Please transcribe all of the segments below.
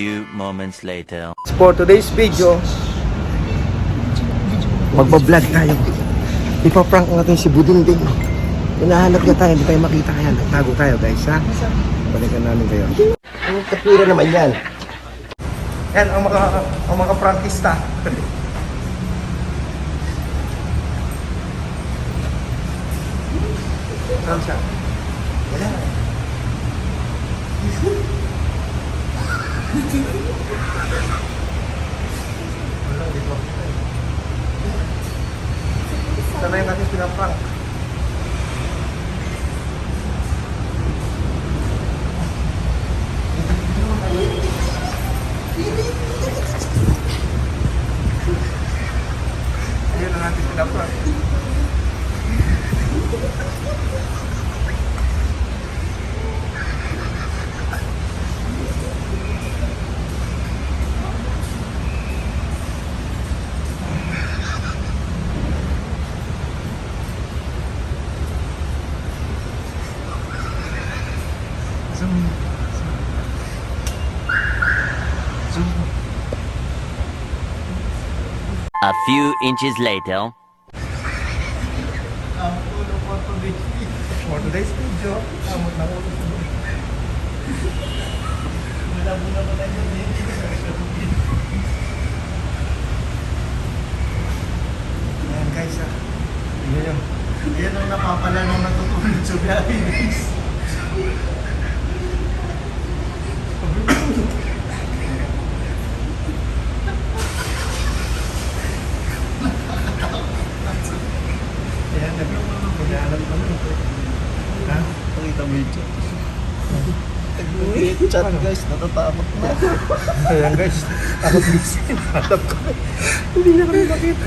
few moments later. For today's video, magbablog tayo. Ipaprank natin si Budingding. Hinahanap niya tayo, hindi tayo makita kaya nagtago tayo guys ha. Balikan namin kayo. Ang kapira naman yan. Yan ang mga ang mga prankista. Saan siya? Wala, dito. Sanay natin pinaprank. Ayun ang natin pinaprank. Zoom. Zoom. A few inches later. For today's video, amot na ulo sa buhay. Ayan guys ah. Tingnan nyo. Yan ang napapala nung natutulog sa biyahe guys. Ayan, naghahanap kami. Ha? Pakita mo yung chat. Chat guys, natatakot na. Ayan guys. Ako busy. Hanap ko. Hindi na kami makita.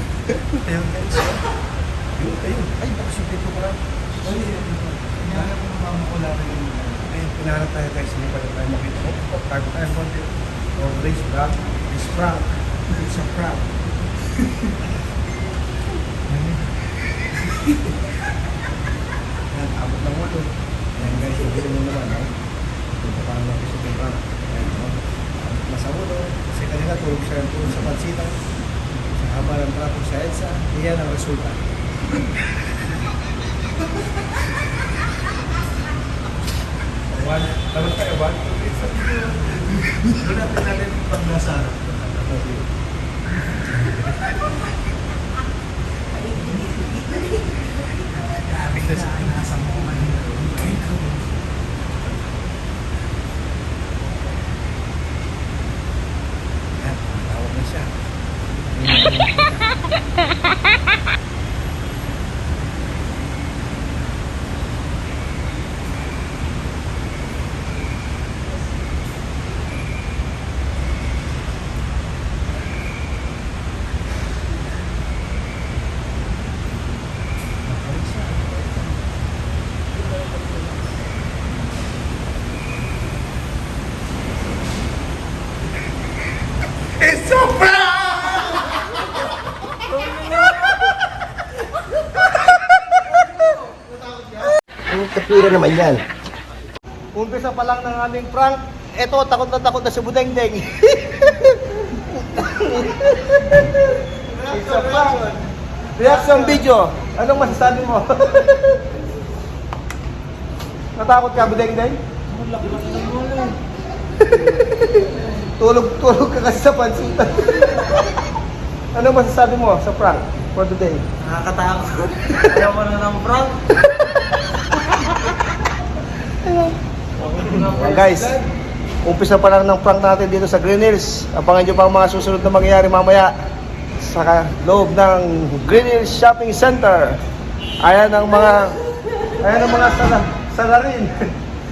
Ayan guys. Ayun, ayun. Ay, bakit ko pala. Ay, hinahanap ko mga mukula rin yung Ayun, pinahanap tayo guys. Hindi pa tayo makita. Oh, tago tayo konti. Oh, race prank. Race prank. It's a prank. Ayan, abot lang mo to. Ayan guys, yung mo naman. Oh. Punta pa naman kasi yung prank. Ayan, oh. Masamo to. Kasi kanina tulog siya tulog sa pansitang. Sa haba ng traffic sa EDSA. Iyan ang resulta. One, dapat tayo, one, two, three, four. Hanapin natin pag nasa. Nasa moment. Ayan, tawag na siya. It's a prank! Ang kapira naman yan. Umpisa pa lang ng aming prank. Eto, takot na takot na si Budengdeng. It's a prank. Reaction video. Anong masasabi mo? Natakot ka, Budengdeng? Tulog-tulog ka kasi sa pansitan. ano masasabi mo sa prank for today? Nakakatakot. Ayaw mo na ng prank. Ayan guys, umpisa pa lang ng prank natin dito sa Green Hills. Abangan nyo pa ang mga susunod na mangyayari mamaya sa loob ng Green Hills Shopping Center. Ayan ang mga ayan ang mga sala, salarin.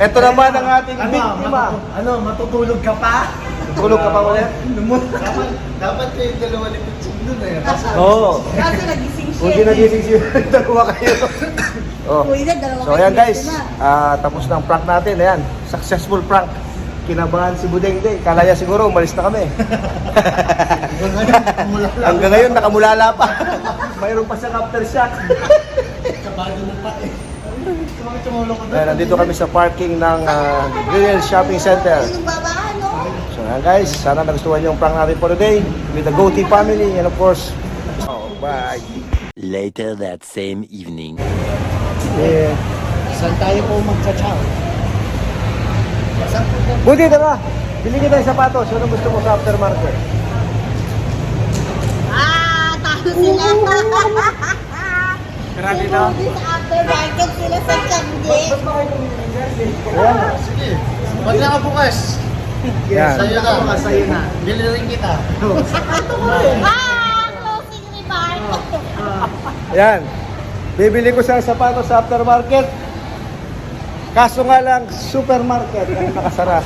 Ito naman ang ating Ano, biktima. ano, matutulog ka pa? Tulog ka pa ulit? dapat, dapat kayo dalawa ni Pitsog dun eh. Oo. Kaso nagising siya. Kung di nagising siya, dalawa kayo. Oh. Dalawa So ayan guys, ah, tapos na ang prank natin. Ayan, successful prank. Kinabahan si Budengdeng. Kala niya siguro umalis na kami. Hanggang ngayon, nakamulala pa. Mayroon pa siyang aftershock. Kabado na pa eh. Ayan, nandito kami sa parking ng uh, Green Hills Shopping Center. So Ayan guys, sana nagustuhan niyo yung prank natin for today with the Goatee family and of course, oh, bye. Later that same evening. Yeah. Saan tayo po magcha-chow? Saan po po? Buti tara, bili kita ng sapatos. Ano gusto mo sa aftermarket? Ah, talo sila. Grabe Siguro sa aftermarket sila sa Kandi. Ayan. Sige. Wag na ka bukas. Yan. Sa'yo na. Bukas sa'yo na. Bili rin kita. Ah, closing remark. Ayan. Bibili ko sa sapatos sa aftermarket. Kaso nga lang, supermarket ang nakasara.